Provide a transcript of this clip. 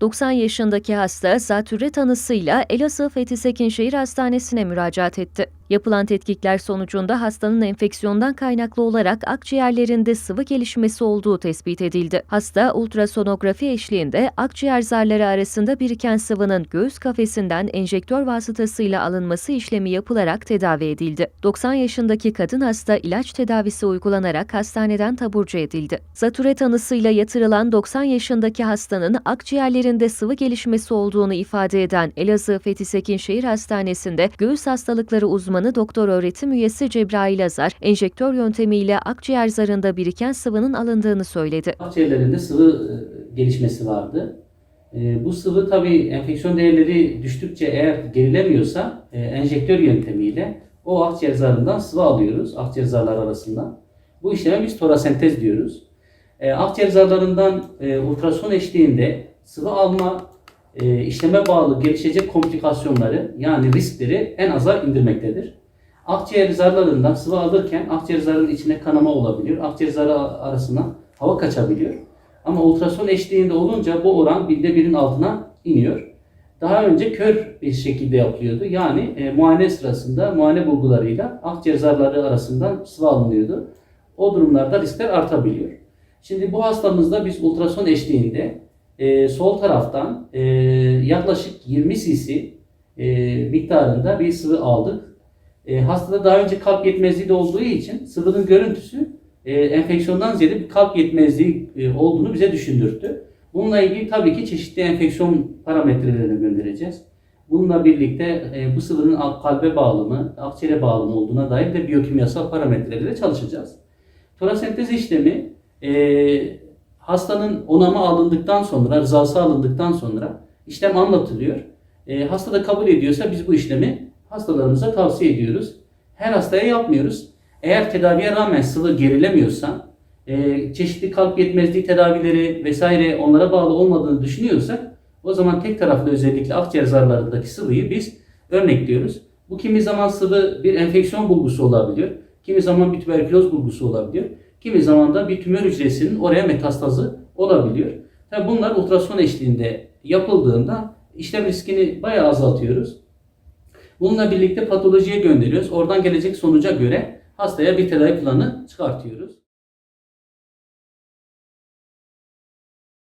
90 yaşındaki hasta zatürre tanısıyla Elazığ Fethi Sekinşehir Hastanesi'ne müracaat etti. Yapılan tetkikler sonucunda hastanın enfeksiyondan kaynaklı olarak akciğerlerinde sıvı gelişmesi olduğu tespit edildi. Hasta ultrasonografi eşliğinde akciğer zarları arasında biriken sıvının göğüs kafesinden enjektör vasıtasıyla alınması işlemi yapılarak tedavi edildi. 90 yaşındaki kadın hasta ilaç tedavisi uygulanarak hastaneden taburcu edildi. Zatüre tanısıyla yatırılan 90 yaşındaki hastanın akciğerlerinde sıvı gelişmesi olduğunu ifade eden Elazığ Fethi Sekinşehir Hastanesi'nde göğüs hastalıkları uzmanı doktor öğretim üyesi Cebrail Azar, enjektör yöntemiyle akciğer zarında biriken sıvının alındığını söyledi. Akciğerlerinde sıvı e, gelişmesi vardı. E, Bu sıvı tabii enfeksiyon değerleri düştükçe eğer gerilemiyorsa e, enjektör yöntemiyle o akciğer zarından sıvı alıyoruz akciğer zarları arasından. Bu işleme biz torasentez diyoruz. Akciğer zarlarından ultrason eşliğinde sıvı alma e, işleme bağlı gelişecek komplikasyonları yani riskleri en aza indirmektedir. Akciğer zarlarından sıvı alırken akciğer zarının içine kanama olabiliyor. Akciğer zarı arasına hava kaçabiliyor. Ama ultrason eşliğinde olunca bu oran binde birin altına iniyor. Daha önce kör bir şekilde yapılıyordu. Yani e, muayene sırasında muayene bulgularıyla akciğer zarları arasından sıvı alınıyordu. O durumlarda riskler artabiliyor. Şimdi bu hastamızda biz ultrason eşliğinde e, sol taraftan e, yaklaşık 20 cc e, miktarında bir sıvı aldık. E, hastada daha önce kalp yetmezliği de olduğu için sıvının görüntüsü e, enfeksiyondan ziyade bir kalp yetmezliği e, olduğunu bize düşündürttü. Bununla ilgili tabii ki çeşitli enfeksiyon parametrelerini göndereceğiz. Bununla birlikte e, bu sıvının al- kalbe bağlı mı, akciğere bağlı mı olduğuna dair de biyokimyasal parametrelerle çalışacağız. Torasentez işlemi e, hastanın onamı alındıktan sonra, rızası alındıktan sonra işlem anlatılıyor. E, hasta da kabul ediyorsa biz bu işlemi hastalarımıza tavsiye ediyoruz. Her hastaya yapmıyoruz. Eğer tedaviye rağmen sıvı gerilemiyorsa, e, çeşitli kalp yetmezliği tedavileri vesaire onlara bağlı olmadığını düşünüyorsak o zaman tek taraflı özellikle akciğer zarlarındaki sıvıyı biz örnekliyoruz. Bu kimi zaman sıvı bir enfeksiyon bulgusu olabiliyor. Kimi zaman bir tüberküloz bulgusu olabiliyor. Kimi zaman da bir tümör hücresinin oraya metastazı olabiliyor. Tabi bunlar ultrason eşliğinde yapıldığında işlem riskini bayağı azaltıyoruz. Bununla birlikte patolojiye gönderiyoruz. Oradan gelecek sonuca göre hastaya bir tedavi planı çıkartıyoruz.